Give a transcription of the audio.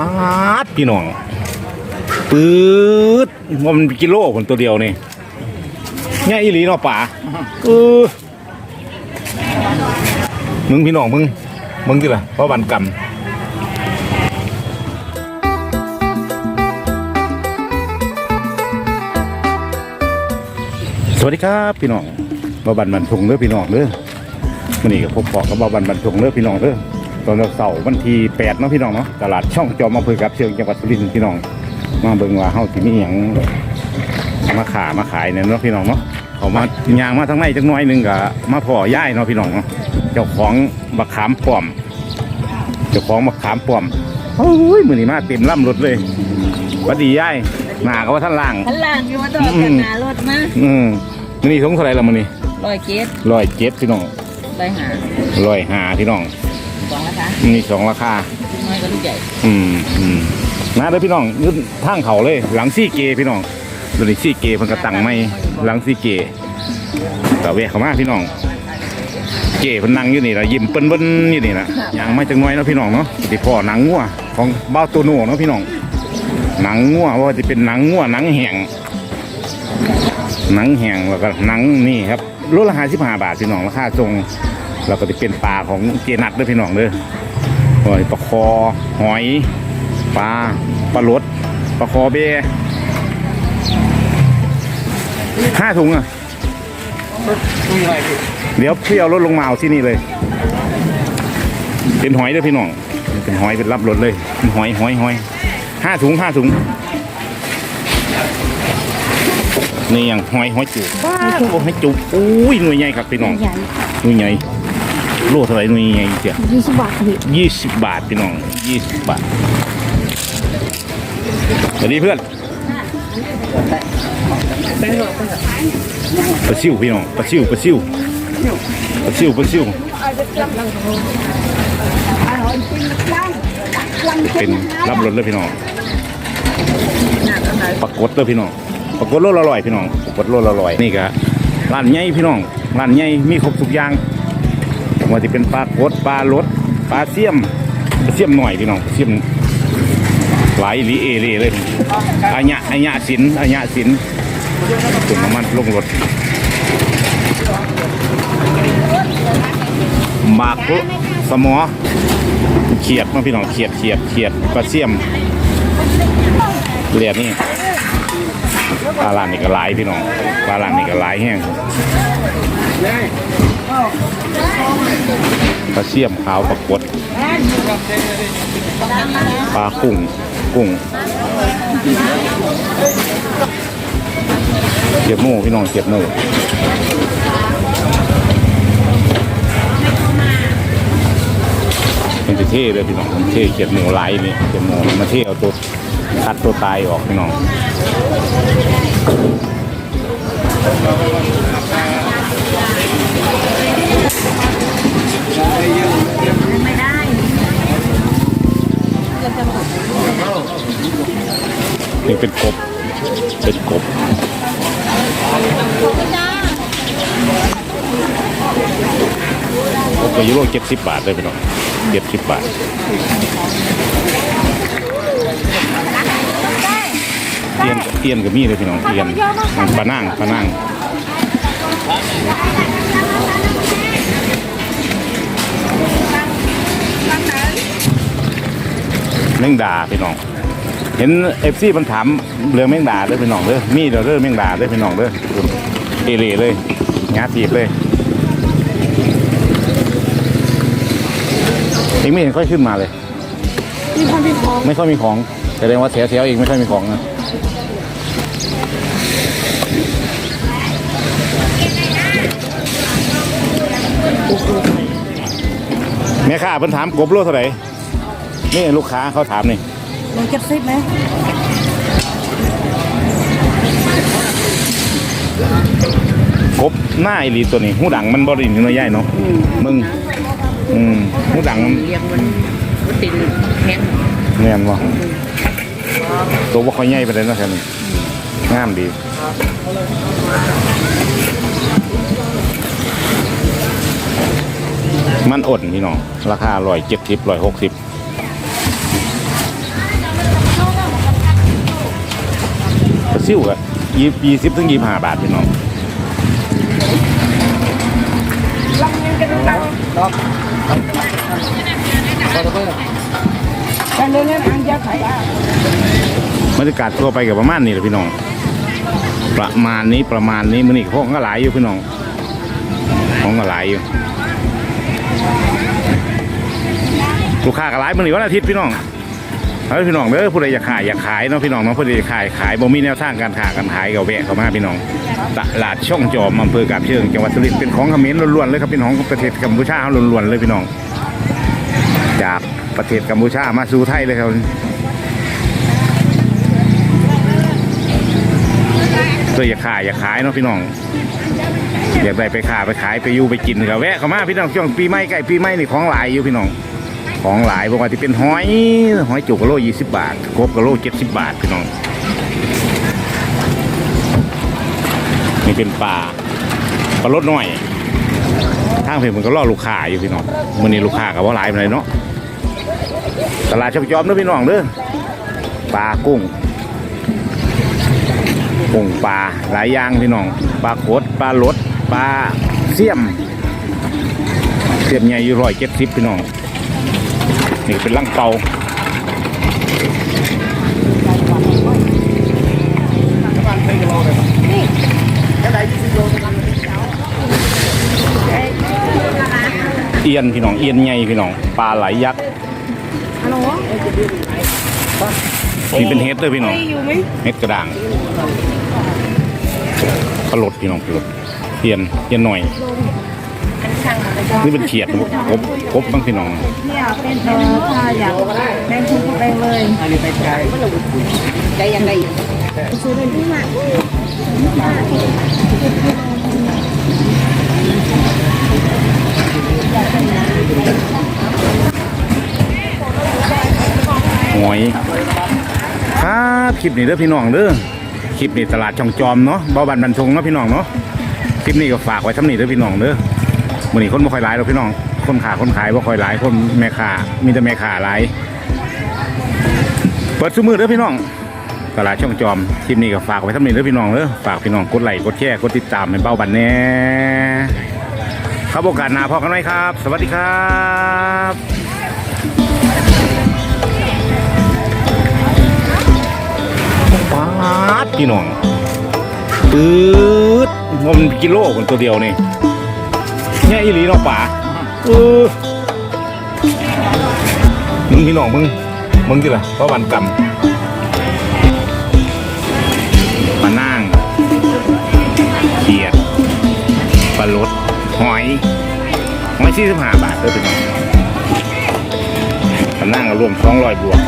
ป๊าดพี่น้องปื๊ดว่ามันกิโลคนตัวเดียวนี่ง่ายอีหลีเนาะป่าเออมึงพี่น้องมึง มึงที่ละเพราะบันกรรมสวัสดีครับพี่น้องบ่าบันบันทงเด้อพี่น้องเด้อวันนี้ก็พบปะกับบ่าบันบันทงเด้อพี่น้องเด้อ ตอนเสาร์วันที่แปดเนาะพี่น้องเนาะตลาดช่องจอมอำเภอกับเชียงจังหวัดสุรินทร์พี่น้องมาเบิ่งว่าเฮาสิมีหยังมาขามาขายเนี่ยเนาะพี่น้องเนาะเขามายางมาทางในจักหน้อยหนึงก็มาพ่อย่ายเนาะพี่น้องเนาะเจ้าของบักขามป้อมเจ้าของบักขามป้อมโอ้ยมื้อนี้มาเต็มลำรถเลยสวัสดีย่ายหน้าก็ว่าท่านล่างขันล่างอยู่มาต่อกันหนารถมาอืมมื้อนี้สงเท่าไหร่ละมื้อนี้ลอยเกตร้อยเจ็ดพี่น้องลอยหาร้อยห้าพี่น้อง สองนะคะมื้อนี้สองราคาน้อยกับลูกใหญ่อืมอืมนะเด้อพี่น้องยืนทางเขาเลย หลังซี่เกพี่น้องตัวนี้ซี่เกเพิ่นก็ตั้งไม่หลังซี่เกตะเวะเข้ามาพี่น้อง เกเพิ่นนั่งอยู่นี่ละยิ้มเปิ้นเบิ้นอยู่นี่ละอย่างไม่จังน้อยเนาะพี่น้องเนาะสิพ่อหนังงัวของบ้าวตัวโน่เนาะพี่น้องหนังงัวว่าจะเป็นหนังงัวหนังแห้งหนังแห้งแล้วก็หนังนี่ครับโลละห้าสิบห้าบาทพี่น้องราคาทรง แล้วก็จะเป็นปลาของเจนัดเด้อพี่น้องเด้อหอยปลาคอหอยปลาปลาลดปลาคอเบห้าถุงอะเดี๋ยวพี่เอารถลงมาเอาที่นี่เลย เป็นหอยเด้อพี่น้องเป็นหอยเป็นรับรถเลยเป็นหอยหอยหอยห้าถุงห้าถุงนี่ยังหอยหอยจุกว้าวหอยจุกอุ้ยหน่วยใหญ่ครับพี่น้องใหญ่หน่วยใหญ่ โลเท่าไหร่หน่วยใหญ่เจ้ายี่สิบบาทพี่ยี่สิบบาทพี่น้องยี่สิบบาทสวัสดีเพื่อนปลาซิวพี่น้องปลาซิวปลาซิวปลาซิวปลาซิวเป็นรับรถเลยพี่น้องหน้าก็ขายปรากฏเลยพี่น้องปรากฏโลละร้อยพี่น้องปรากฏโลละร้อยนี่ก็ร้านใหญ่พี่น้องร้านใหญ่มีครบทุกอย่าง ว่าจะเป็นปลากดปลารสปลาเสี่ยมปลาเสี่ยมหน่อยพี่น้องเสี่ยมหลายลีเอเร่เลยอาญะอาญะสินอาญะสินตุ่มน้ำมันลงรถหมากสมอเขียดมาพี่น้องเขียดเขียดเขียดปลาเสี่ยมเรียดนี่ ปลาลานนี่ก็หลายพี่น้องปลาลานนี่ก็หลายแห้งปลาเสี่ยมขาวปลากดปลากุ้งกุ้งเขียดหมูพี่น้องเขียดหมูเป็นจะเท่เลยพี่น้องมันเท่เขียดหมูหลนี่เขียดหมูมันมาเท่เอาตัว คัดตัวตายออกพี่น้องไม่ได้นี่เป็นกบ เป็นกบกบยูโรเจ็ดสิบบาทเลยพี่น้องเจ็ดสิบบาท เตียนเตียนกับมีเลยพี่น้องเตียนปลานั่งปลานั่งแมงดาพี่น้อง เห็นเอฟซีมันถามเรื่องแมงดาเด้อพี่น้องเด้อมีเด้อเด้อแมงดาเด้อพี่น้องเด้อเอเล่เลยงาตีบเลยเองไม่เห็นค่อยขึ้นมาเลยมีความเป็นของไม่ค่อยมีของ แสดงว่าแถวแถวๆเองไม่ค่อยมีของนะแม่ค้าเพิ่นถามกบโลเท่าไหร่นี่ลูกค้าเขาถามนี่ลงเจ็ดสิบไหมกบหน้าไอหลีตัวนี้หูดังมันบริณน้อยใหญ่เนาะมึงอืมหูดังมันเลี้ยงมันมันติดแข็งแน่นวะ ตัวว่าเขาใหญ่ไปเลยนะแค่นี้งามดีมันอดพี่น้อง ราคาร้อยเจ็ดสิบร้อยหกสิบกระซิ่วอะยี่ยี่สิบถึงยี่ห้าบาทพี่น้องลองเงกันตังค์ บรรยากาศทั่วไปกับประมาณนี้แหละพี่น้อง ประมาณนี้ประมาณนี้มันนี่ของก็หลายอยู่พี่น้องของก็หลายอยู่ลูกค้าก็หลายมันนี่วันอาทิตย์พี่น้องเฮ้ยพี่น้องเด้อผู้ใดอยากขายอยากขายเนาะพี่น้องเนาะผู้ใดอยากขายขายบ่มีแนวทางการค้าการขายก็แวะเข้ามาพี่น้องตลาดช่องจอมอำเภอกาบเชิงจังหวัดสุรินทร์เป็นของเขมรล้วนๆเลยครับพี่น้องประเทศกัมพูชาล้วนๆเลยพี่น้องจาก ประเทศกัมพูชามาสู่ไทยเลยครับก็อย่าขายอย่าขายเนาะพี่น้อง อยากได้ไปขายไปขายไปอยู่ไปกินก็แวะเข้ามาพี่น้องช่วงปีใหม่ใกล้ปีใหม่นี่ของหลายอยู่พี่น้อง ของหลายบอกว่าที่เป็นหอยหอยจุกกะโลยี่สิบบาทกบกะโลเจ็ดสิบบาทพี่น้องนี่เป็นปลาปลารสน้อยทางเพื่อนมันก็ล่อลูกค้าอยู่พี่น้องมันนี้ลูกค้ากับว่าหลายไปเลยเนาะ ตลาดช่องจอมเด้อพี่น้องเด้อปลากุ้งป่งปลาหลายอย่างพี่น้องปลาโคดปลาลดปลาเสี่ยมเสี่ยมใหญ่อยู่ร้อยเจ็ดสิบพี่น้องนี่เป็นลังเปาเอียนพี่น้องเอียนใหญ่พี่น้องปลาไหลยักษ์ Halo. นี่เป็นเฮ็ดเลยพี่น้อง อยู่ไหมเม็ดกระด่างปลาลดพี่น้องปลาลดเทียนเทียนหน่อย นี่เป็นเขียดกบกบบ้างพี่น้องเนี่ยเป็นเออถ้าอยากแบ่งคุณก็แบ่งเลยใจยังไงซื้อเป็นที่มา หอยครับคลิปนี้เด้อพี่น้องเด้อคลิปนี้ตลาดช่องจอมเนาะเบาบันบันทงเนาะพี่น้องเนาะคลิปนี้ก็ฝากไว้ทำนี้เด้อพี่น้องเด้อมื้อนี้คนบ่ค่อยหลายหรอกพี่น้อง คนขาคนขายบ่ค่อยหลายคนแม่ค้ามีแต่แม่ค้าหลายเปิดซุมือเด้อพี่น้องตลาดช่องจอมคลิปนี้ก็ฝากไว้ทำนี้เด้อพี่น้องเด้อฝากพี่น้องกดไลค์กดแชร์กดติดตามให้เบาบันแน่ครับโอกาสหน้าพอกันไหมครับ สวัสดีครับ พี่น้องปื๊ดมันกิโลคนตัวเดียวนี่แง่อีหลีเนาะป่าเออมึงพี่น้องมึงมึงที่ละเพราะวันกรรมมานั่งเขียดปลาลดหอยหอยสี่สิบห้าบาทเด้อพี่น้องมานั่งก็รวมสองร้อยบวก